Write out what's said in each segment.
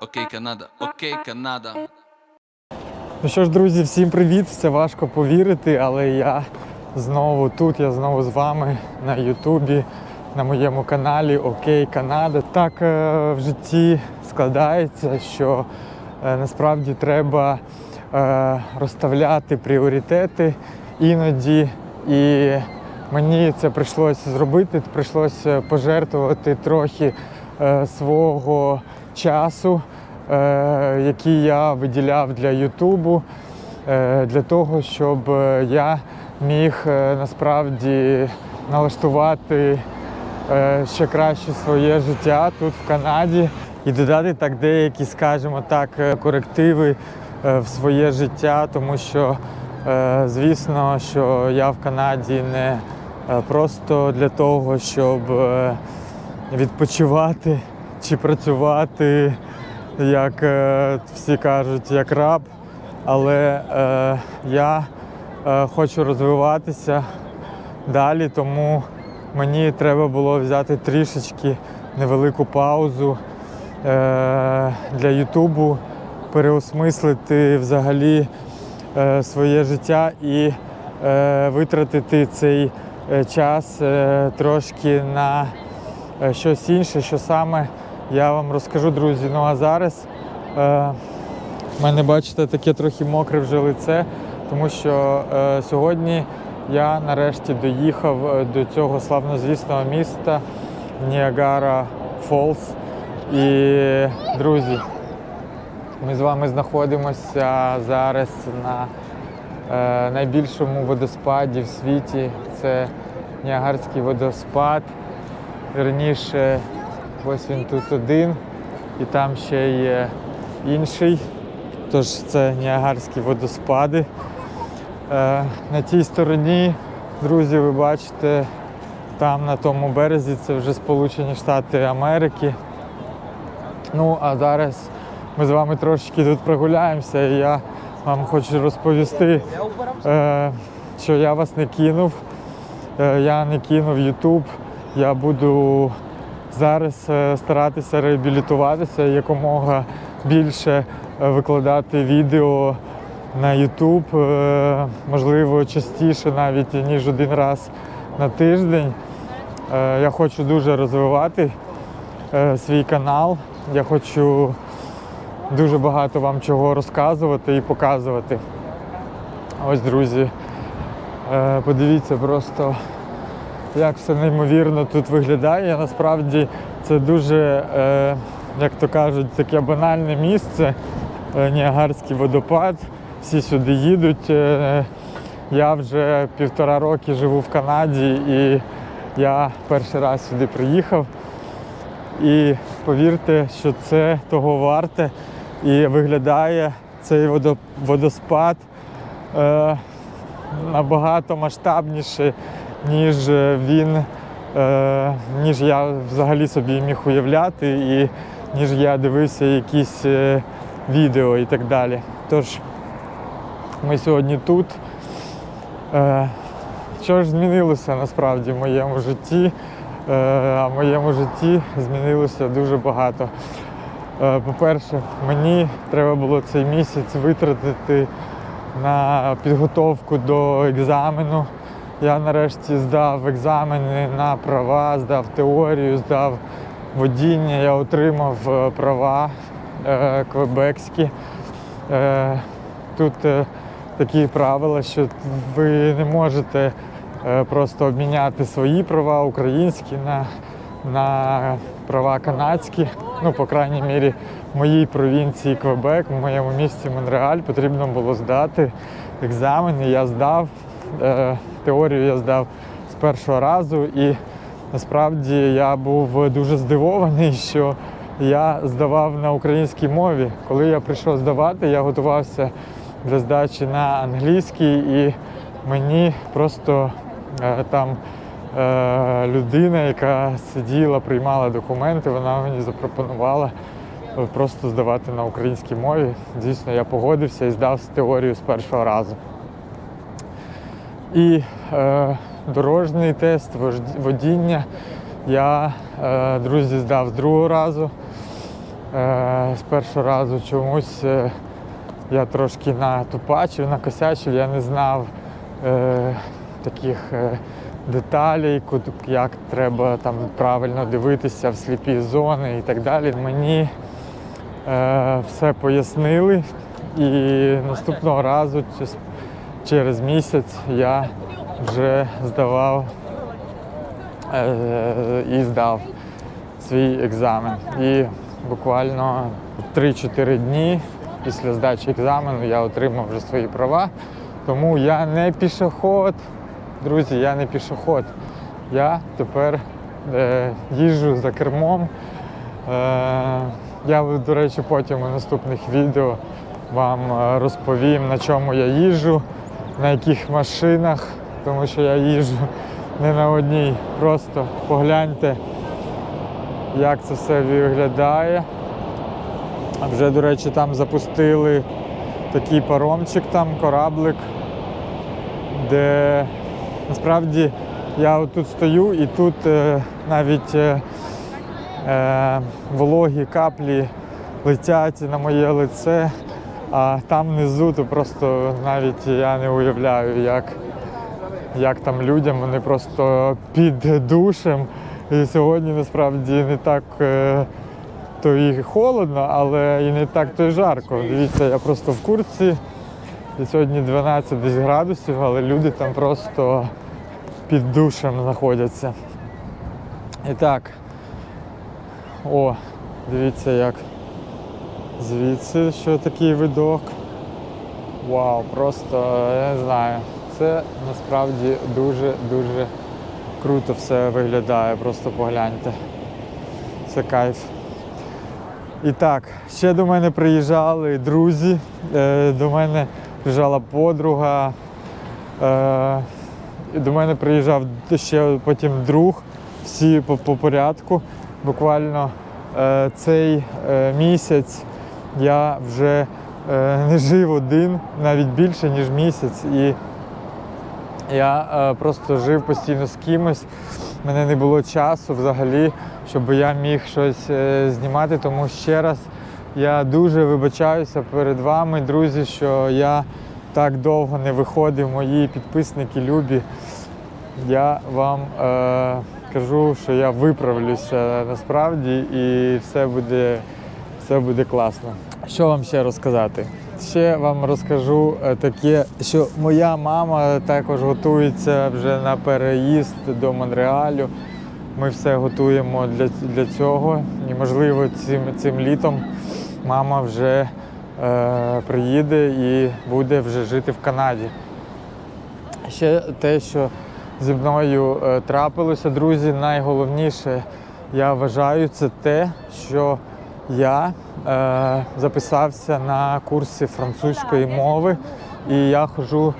Окей, Канада, окей, Канада. Ну що ж, друзі, всім привіт! Це важко повірити, але я знову тут, я знову з вами на Ютубі, на моєму каналі Окей Канада. Так е, в житті складається, що е, насправді треба е, розставляти пріоритети іноді. І мені це прийшлося зробити, прийшлося пожертвувати трохи свого часу е, який я виділяв для Ютубу, е, для того, щоб е, я міг е, насправді налаштувати е, ще краще своє життя тут в Канаді і додати так деякі, скажімо так, е, корективи е, в своє життя, тому що, е, звісно, що я в Канаді не е, просто для того, щоб відпочивати чи працювати, як е, всі кажуть, як раб. Але е, я е, хочу розвиватися далі, тому мені треба було взяти трішечки невелику паузу е, для Ютубу, переосмислити взагалі е, своє життя і е, витратити цей е, час е, трошки на е, щось інше, що саме я вам розкажу, друзі. Ну а зараз е, в мене, бачите, таке трохи мокре вже лице, тому що е, сьогодні я нарешті доїхав е, до цього славнозвісного міста Ніагара Фолс. І, друзі, ми з вами знаходимося зараз на е, найбільшому водоспаді в світі. Це Ніагарський водоспад. Верніше, ось він тут один, і там ще є інший. Тож це Ніагарські водоспади. Е, на тій стороні, друзі, ви бачите, там на тому березі це вже Сполучені Штати Америки. Ну, а зараз ми з вами трошечки тут прогуляємося, і я вам хочу розповісти, е, що я вас не кинув. Е, я не кинув YouTube. Я буду зараз е, старатися реабілітуватися якомога більше е, викладати відео на YouTube, е, можливо, частіше навіть ніж один раз на тиждень. Я хочу дуже розвивати свій канал. Я хочу дуже багато вам чого розказувати і показувати. Ось, друзі, подивіться просто, як все неймовірно тут виглядає. Насправді це дуже, е, як то кажуть, таке банальне місце, е, Ніагарський водопад. Всі сюди їдуть. Е, Я вже півтора роки живу в Канаді і я перший раз сюди приїхав. І повірте, що це того варте. І виглядає цей водо- водоспад е, набагато масштабніше, ніж він, е, ніж я взагалі собі міг уявляти, і ніж я дивився якісь е, відео і так далі. Тож ми сьогодні тут. Е, що ж змінилося насправді в моєму житті? Е, а в моєму житті змінилося дуже багато. Е, По-перше, мені треба було цей місяць витратити на підготовку до екзамену. Я нарешті здав екзамени на права, здав теорію, здав водіння, я отримав е, права е, квебекські. Е, Тут е, такі правила, що ви не можете е, просто обміняти свої права українські на, на права канадські. Ну, по крайній мірі, в моїй провінції Квебек, в моєму місті Монреаль потрібно було здати екзамен. І я здав е, теорію, я здав з першого разу, і насправді я був дуже здивований, що я здавав на українській мові. Коли я прийшов здавати, я готувався для здачі на англійській, і мені просто е, там е, людина, яка сиділа, приймала документи, вона мені запропонувала просто здавати на українській мові. Звісно, я погодився і здав теорію з першого разу. І е, дорожній тест, водіння я, е, друзі, здав з другого разу. Е, з першого разу чомусь е, я трошки натупачив, накосячив, я не знав е, таких е, деталей, як треба там правильно дивитися в сліпі зони і так далі. Мені е, все пояснили, і наступного разу, через місяць, я вже здавав е, і здав свій екзамен. І буквально 3-4 дні після здачі екзамену я отримав вже свої права. Тому я не пішоход. Друзі, я не пішоход. Я тепер е, їжджу за кермом. Е, я, до речі, потім у наступних відео вам е, розповім, на чому я їжджу, на яких машинах, тому що я їжджу не на одній. Просто погляньте, як це все виглядає. А Вже, до речі, там запустили такий паромчик, там кораблик, де насправді я отут стою і тут е, навіть е, е, вологі каплі летять на моє лице, а там внизу то просто навіть я не уявляю, як, як там людям, вони просто під душем. І сьогодні насправді не так е, то і холодно, але і не так то й жарко. Дивіться, я просто в курці. І сьогодні 12 десь градусів, але люди там просто під душем знаходяться. І так. О, дивіться як. Звідси що такий видок. Вау, просто я не знаю. Це насправді дуже-дуже круто все виглядає, просто погляньте. Це кайф. І так, ще до мене приїжджали друзі, е, до мене приїжджала подруга, е, до мене приїжджав ще потім друг, всі по, по порядку. Буквально е, цей місяць я вже е, не жив один, навіть більше, ніж місяць. І я е, просто жив постійно з кимось. У мене не було часу взагалі, щоб я міг щось е, знімати. Тому ще раз я дуже вибачаюся перед вами, друзі, що я так довго не виходив, мої підписники любі. Я вам е, кажу, що я виправлюся насправді і все буде, все буде класно. Що вам ще розказати? Ще вам розкажу е, таке, що моя мама також готується вже на переїзд до Монреалю. Ми все готуємо для, для цього. І можливо цим, цим літом мама вже е, приїде і буде вже жити в Канаді. Ще те, що зі мною е, трапилося, друзі, найголовніше, я вважаю, це те, що я е, записався на курси французької мови, і я ходжу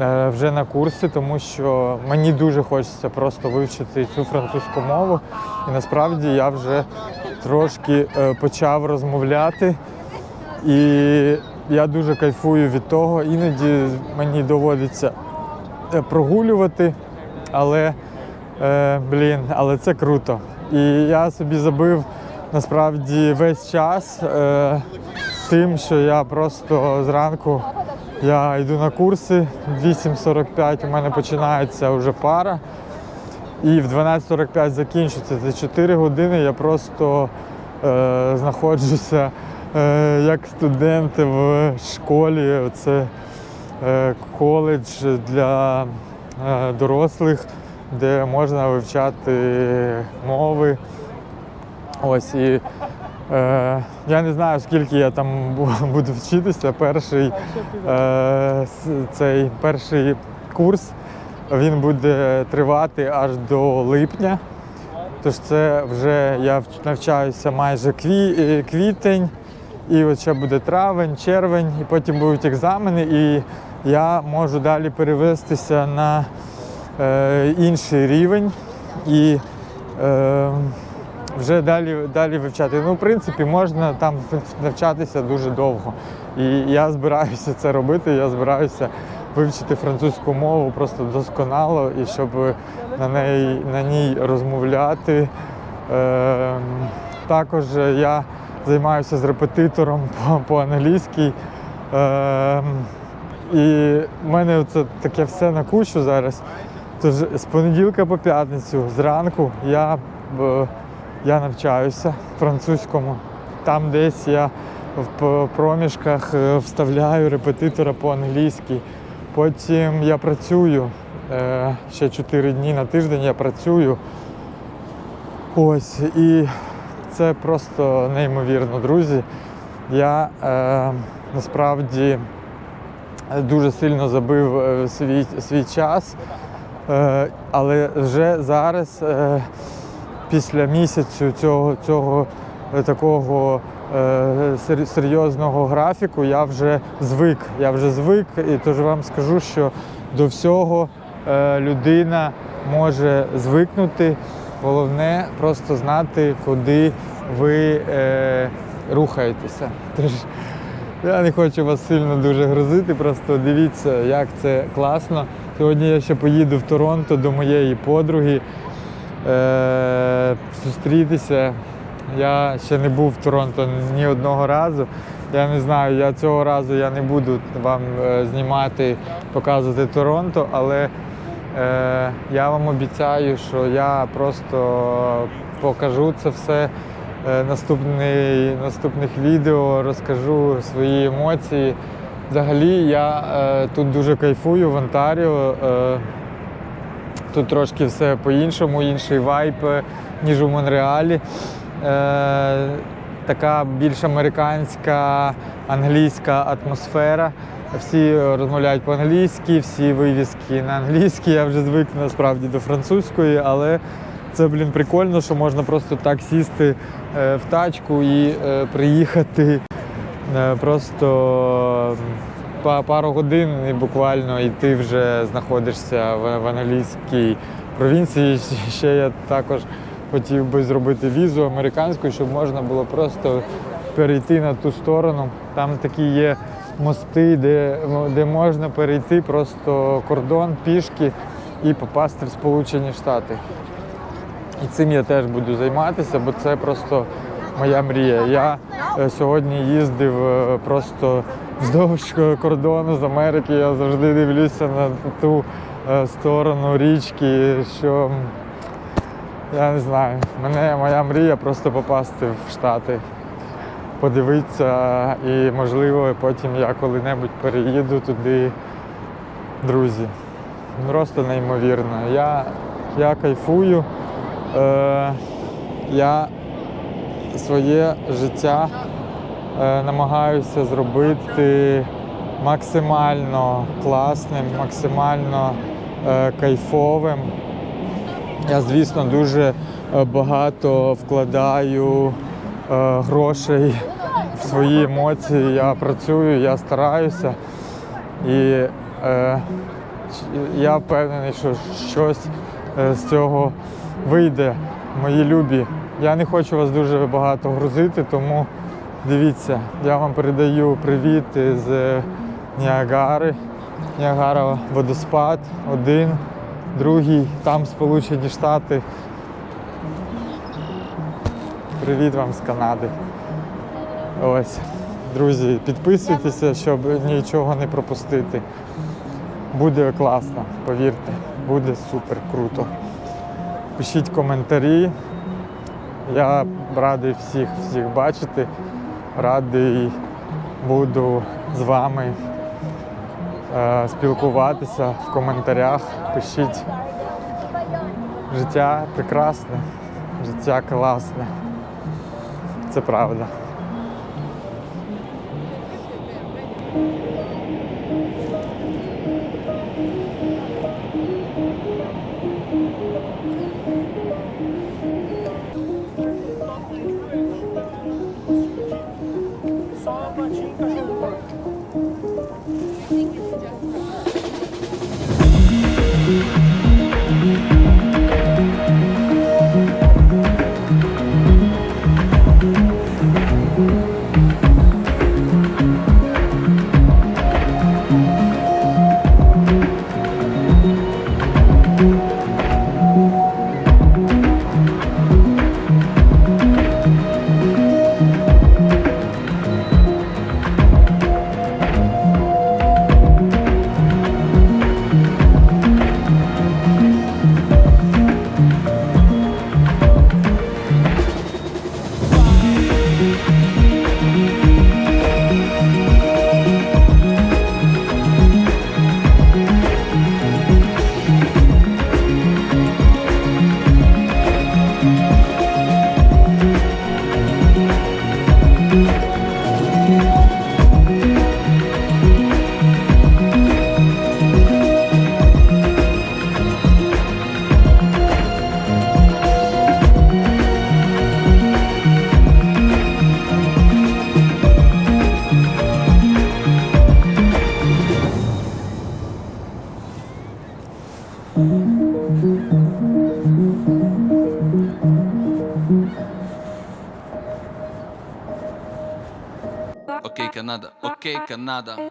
е, вже на курси, тому що мені дуже хочеться просто вивчити цю французьку мову. І насправді я вже трошки е, почав розмовляти. І я дуже кайфую від того. Іноді мені доводиться е, прогулювати, але е, блін, але це круто. І я собі забив насправді весь час е, тим, що я просто зранку я йду на курси, 8.45 у мене починається вже пара. І в 12.45 закінчується. За 4 години я просто е, знаходжуся е, як студент в школі. Це е, коледж для е, дорослих, де можна вивчати мови. Ось і е, я не знаю, скільки я там буду вчитися. Перший е, цей перший курс він буде тривати аж до липня. Тож це вже я навчаюся майже кві, е, квітень, і от ще буде травень, червень, і потім будуть екзамени, і я можу далі перевестися на е, інший рівень і е, вже далі, далі вивчати. Ну, в принципі, можна там навчатися дуже довго. І я збираюся це робити, я збираюся вивчити французьку мову просто досконало і щоб на, неї, на ній розмовляти. Е, також я займаюся з репетитором по, по англійській. Е, і в мене це таке все на кучу зараз. Тож з понеділка по п'ятницю зранку я, е, я навчаюся французькому. Там десь я в проміжках е, вставляю репетитора по-англійськи. Потім я працюю е, ще 4 дні на тиждень я працюю. Ось, і це просто неймовірно, друзі. Я е, насправді дуже сильно забив е, свій, свій час, е, але вже зараз, е, після місяцю цього, цього е, такого е, серйозного графіку, я вже звик. Я вже звик, і тож вам скажу, що до всього е, людина може звикнути. Головне просто знати, куди ви е, рухаєтеся. Тож я не хочу вас сильно дуже грозити, просто дивіться, як це класно. Сьогодні я ще поїду в Торонто до моєї подруги е, зустрітися. Я ще не був в Торонто ні одного разу. Я не знаю, я цього разу я не буду вам е, знімати, показувати Торонто, але е, я вам обіцяю, що я просто покажу це все е, наступний, наступних відео, розкажу свої емоції. Взагалі я е, тут дуже кайфую в Онтаріо. Е, Тут трошки все по-іншому, інший вайб, е, ніж у Монреалі. Е, така більш американська, англійська атмосфера. Всі розмовляють по-англійськи, всі вивіски на англійській. Я вже звик насправді до французької, але це, блін, прикольно, що можна просто так сісти е, в тачку і е, приїхати просто пару годин і буквально і ти вже знаходишся в, в англійській провінції. Ще я також хотів би зробити візу американську, щоб можна було просто перейти на ту сторону. Там такі є мости, де, де можна перейти просто кордон пішки і попасти в Сполучені Штати. І цим я теж буду займатися, бо це просто моя мрія. Я е, сьогодні їздив е, просто вздовж кордону з Америки. Я завжди дивлюся на ту е, сторону річки, що я не знаю. Мене моя мрія просто попасти в Штати, подивитися і, можливо, потім я коли-небудь переїду туди, друзі. Просто неймовірно. Я, я кайфую. Е, я своє життя е, намагаюся зробити максимально класним, максимально е, кайфовим. Я, звісно, дуже е, багато вкладаю грошей в свої емоції. Я працюю, я стараюся. І я впевнений, що щось з цього вийде, мої любі. Я не хочу вас дуже багато грузити, тому дивіться, я вам передаю привіт з Ніагари. Ніагара водоспад, один, другий, там Сполучені Штати. Привіт вам з Канади. Ось, друзі, підписуйтеся, щоб нічого не пропустити. Буде класно, повірте, буде супер круто. Пишіть коментарі. Я радий всіх всіх бачити. Радий буду з вами е, спілкуватися в коментарях. Пишіть. Життя прекрасне, життя класне. Це правда. Окей, Канада. Окей, Канада.